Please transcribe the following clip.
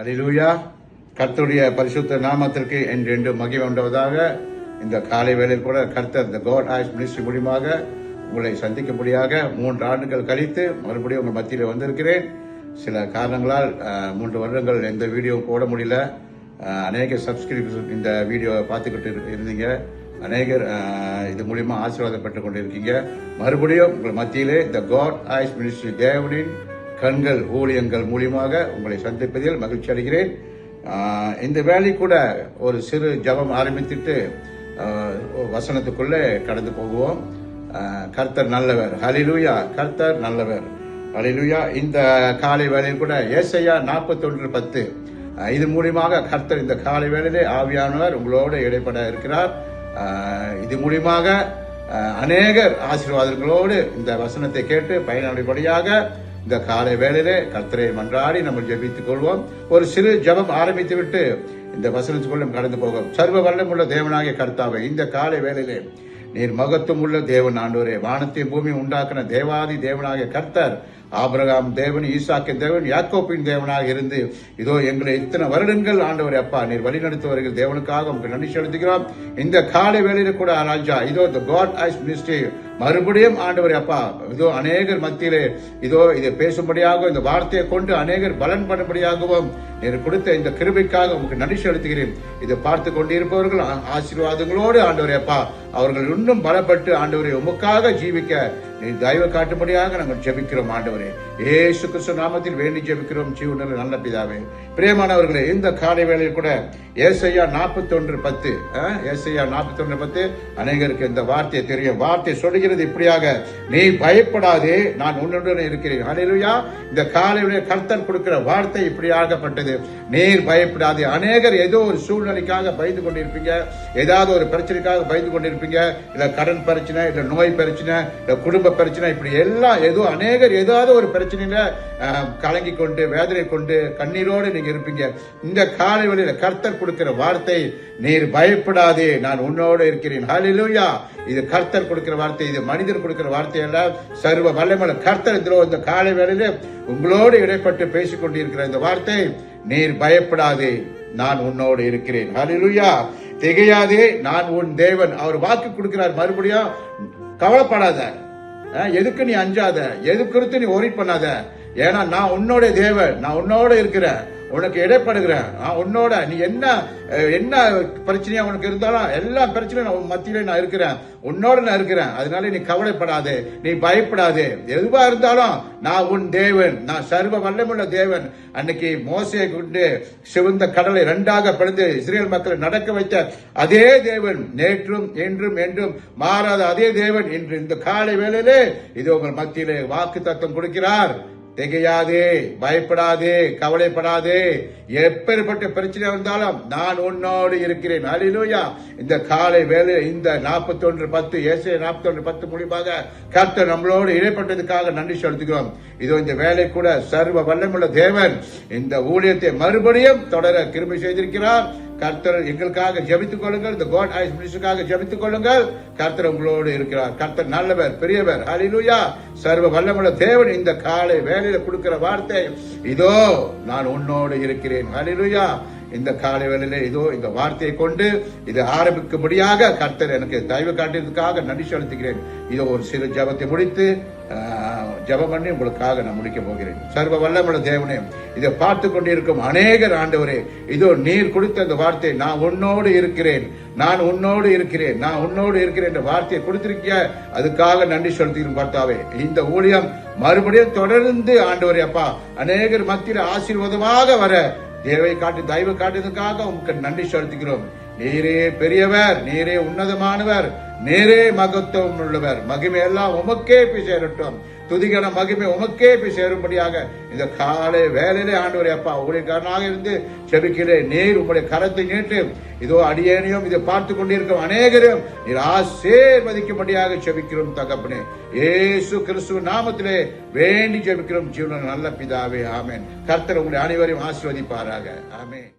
அலிலூயா கர்த்தருடைய பரிசுத்த நாமத்திற்கு என்றென்று மகிமை உண்டாவதாக. இந்த காலை வேளையில் கூட கர்த்தர் இந்த கோட் ஆய்ஸ் மினிஸ்ட்ரி மூலியமாக உங்களை சந்திக்கும்படியாக மூன்று ஆண்டுகள் கழித்து மறுபடியும் உங்கள் மத்தியில் வந்திருக்கிறேன். சில காரணங்களால் மூன்று வருடங்கள் எந்த வீடியோ போட முடியல. அநேக சப்ஸ்கிரிப்ஷன் இந்த வீடியோவை பார்த்துக்கிட்டு இருந்தீங்க. அநேகர் இது மூலியமாக ஆசீர்வாதப்பட்டு கொண்டிருக்கீங்க. மறுபடியும் உங்கள் மத்தியிலே இந்த காட் ஆய்ஸ் மினிஸ்ட்ரி தேவனின் கண்கள் ஊழியங்கள் மூலியமாக உங்களை சந்திப்பதில் மகிழ்ச்சி அடைகிறேன். இந்த வேலை கூட ஒரு சிறு ஜெபம் ஆரம்பித்துட்டு வசனத்துக்குள்ளே கடந்து போகுவோம் கர்த்தர் நல்லவர். ஹலிலூயா கர்த்தர் நல்லவர். ஹலிலூயா இந்த காலை வேலையில் கூட ஏசையா நாற்பத்தொன்று பத்து. இது மூலியமாக கர்த்தர் இந்த காலை வேலையிலே ஆவியானவர் உங்களோடு இடைப்பட இருக்கிறார். இது மூலியமாக அநேகர் ஆசீர்வாதங்களோடு இந்த வசனத்தை கேட்டு பயனுடையபடியாக இந்த காலை வேளையிலே கர்த்தரை மன்றாடி நம்ம ஜெபித்துக் கொள்வோம். ஒரு சிறு ஜெபம் ஆரம்பித்து விட்டு இந்த வசனத்துக்குள்ள கடந்து போகும் சர்வ வல்லமுள்ள தேவனாகிய கர்த்தாவை இந்த காலை வேளையிலே நீர் மகத்துவம் உள்ள தேவன் ஆண்டோரே வானத்தையும் பூமி உண்டாக்கின தேவாதி தேவனாகிய கர்த்தர் ஆபிரகாம் தேவன் ஈசாக்கின் தேவன் யாக்கோப்பின் தேவனாக இருந்து இதோ எங்களை இத்தனை வருடங்கள் ஆண்டவர் அப்பா நீர் வழி நடத்துவர்கள் தேவனுக்காக உங்களுக்கு நன்றி செலுத்துகிறோம். இந்த காலை வேளையில கூட ராஜா இதோ த காட் ஐஸ் மினிஸ்ட்ரி மறுபடியும் ஆண்டவர் அப்பா இதோ அநேகர் மத்தியிலே இதோ இதை பேசும்படியாக இந்த வார்த்தையை கொண்டு அநேகர் பலன் பண்ணும்படியாகவும் நீர் கொடுத்த இந்த கிருபைக்காக உங்களுக்கு நன்றி செலுத்துகிறேன். இதை பார்த்து கொண்டிருப்பவர்கள் ஆசீர்வாதங்களோடு ஆண்டவர் அப்பா அவர்கள் இன்னும் பலப்பட்டு ஆண்டவரை உமக்காக ஜீவிக்க நீ தயவு காட்டும்படியாக நாங்கள் ஜெபிக்கிறோம் ஆண்டவரே. ஏசு கிறிஸ்து நாமத்தில் வேண்டி ஜெபிக்கிறோம் ஜீவனில் நல்ல பிதாவே. பிரியமானவர்களே இந்த காலை வேளையில் கூட ஏசையா நாற்பத்தொன்று பத்து ஏசையா நாற்பத்தொன்று பத்து அநேகருக்கு இந்த வார்த்தையை தெரியும். வார்த்தை சொல்லுகிறது இப்படியாக நீ பயப்படாதே நான் உன்னுடன் இருக்கிறேன். ஹalleluya. இந்த காலையுடைய கர்த்தர் கொடுக்கிற வார்த்தை இப்படியாகப்பட்டது நீர் பயப்படாதே. அநேகர் ஏதோ ஒரு சூழ்நிலைக்காக பயந்து கொண்டிருப்பீங்க. ஏதாவது ஒரு பிரச்சனைக்காக பயந்து கொண்டிருப்பீங்க. இல்லை கடன் பிரச்சனை இல்லை நோய் பிரச்சனை இல்லை குடும்ப பிரச்சனை இப்படி எல்லாம் எதுவும் அநேகர் ஏதாவது ஒரு பிரச்சனையில கலங்கி கொண்டு வேதனை கொண்டு கண்ணீரோடு நீங்க இருப்பீங்க. இந்த காலை வேளையில கர்த்தர் கொடுக்கிற வார்த்தை நீர் பயப்படாதே நான் உன்னோடு இருக்கிறேன். ஹalleluya இது கர்த்தர் கொடுக்கிற வார்த்தை இது மனிதர் கொடுக்கிற வார்த்தை அல்ல. சர்வ வல்லமல கர்த்தர் இதோ இந்த காலை வேளையில உங்களோடு இடைப்பட்டு பேசிக்கொண்டிருக்கிற இந்த வார்த்தை நீர் பயப்படாதே நான் உன்னோடு இருக்கிறேன். ஹலிலுயா திகையாதே நான் உன் தேவன். அவர் வாக்கு கொடுக்கிறார். மறுபடியும் கவலைப்படாத. எதுக்கு நீ அஞ்சாத? எது குறித்து நீ ஒரி பண்ணாத? ஏன்னா நான் உன்னோட தேவன் நான் உன்னோட இருக்கிறேன் உனக்கு இடைப்படுகிறேன் நான் உன்னோட நீ என்ன என்ன பிரச்சனையா உனக்கு இருந்தாலும் எல்லா பிரச்சனையும் நான் உன் மத்தியில நான் இருக்கிறேன். உன்னோட நான் இருக்கிறேன். அதனால நீ கவலைப்படாதே நீ பயப்படாதே. எதுவா இருந்தாலும் நான் உன் தேவன் நான் சர்வ வல்லமுள்ள தேவன். அன்னைக்கு மோசையை கொண்டு சிவந்த கடலை ரெண்டாக பிளந்து இஸ்ரேல் மக்களை நடக்க வைத்த அதே தேவன் நேற்றும் என்றும் என்றும் மாறாத அதே தேவன் இன்று இந்த காலை வேளையிலே இது உங்கள் மத்தியிலே வாக்கு தத்துவம் கொடுக்கிறார். திகையாதே பயப்படாதே கவலைப்படாதே. எப்பேற்பட்ட பிரச்சனை வந்தாலும் நான் உன்னோடு இருக்கிறேன். அலிலூயா இந்த காலை வேலை இந்த நாற்பத்தொன்று பத்து ஏசே நாற்பத்தொன்று பத்து மூலியமாக கர்த்தர் நம்மளோடு இடைப்பட்டதுக்காக நன்றி செலுத்துகிறோம். இதோ இந்த வேலை கூட சர்வ வல்லமுள்ள தேவன் இந்த ஊழியத்தை மறுபடியும் தொடர கிருமி செய்திருக்கிறார். கர்த்தர் எங்களுக்காக ஜபித்துக் கொள்ளுங்கள். இந்த கோட் ஐஸ் மினிஸ்டருக்காக ஜபித்துக் கொள்ளுங்கள். கர்த்தர் உங்களோடு இருக்கிறார். கர்த்தர் நல்லவர் பெரியவர். அலிலுயா சர்வ வல்லமுள்ள தேவன் இந்த காலை வேலையில கொடுக்கிற வார்த்தை. இதோ நான் உன்னோடு இருக்கிறேன். ஹalleluya இந்த காலை வேளையில இதோ இந்த வார்த்தையை கொண்டு இதை ஆரம்பிக்கும்படியாக கர்த்தர் எனக்கு தயவு காட்டியதுக்காக நன்றி செலுத்துகிறேன். இதோ ஒரு சிறு ஜெபத்தை முடித்து ஜபம் ஜெபம் பண்ணி உங்களுக்காக நான் முடிக்க போகிறேன். சர்வ வல்லமுள்ள தேவனே இதை பார்த்து கொண்டிருக்கும் அநேகர் ஆண்டவரே இதோ நீர் கொடுத்த அந்த வார்த்தை நான் உன்னோடு இருக்கிறேன் நான் உன்னோடு இருக்கிறேன் நான் உன்னோடு இருக்கிறேன் என்ற வார்த்தையை கொடுத்திருக்கிய? அதுக்காக நன்றி செலுத்துகிறேன் பார்த்தாவே இந்த ஊழியம் மறுபடியும் தொடர்ந்து ஆண்டவரே அப்பா அநேகர் மத்தியில் ஆசீர்வாதமாக வர தேவை காட்டி தயவு காட்டியதுக்காக உங்களுக்கு நன்றி செலுத்துகிறோம். நீரே பெரியவர் நீரே உன்னதமானவர் நீரே மகத்துவம் உள்ளவர். மகிமையெல்லாம் உமக்கே போய் சேரட்டும். துதிகன மகிமை உமக்கே போய் சேரும்படியாக இந்த காலை வேலையிலே ஆண்டவரே அப்பா ஊழியக்காரனாக இருந்து செபிக்கிறேன். நீர் உங்களுடைய கரத்தை நீட்டு. இதோ அடியேனையும் இதை பார்த்து கொண்டிருக்கும் அநேகரும் நீர் ஆசீர்வதிக்கும்படியாக செபிக்கிறோம் தகப்பனே. ஏசு கிறிஸ்துவ நாமத்திலே வேண்டி ஜெபிக்கிறோம் ஜீவன நல்ல பிதாவே ஆமேன். கர்த்தர் உங்களை அனைவரையும் ஆசீர்வதிப்பாராக. ஆமே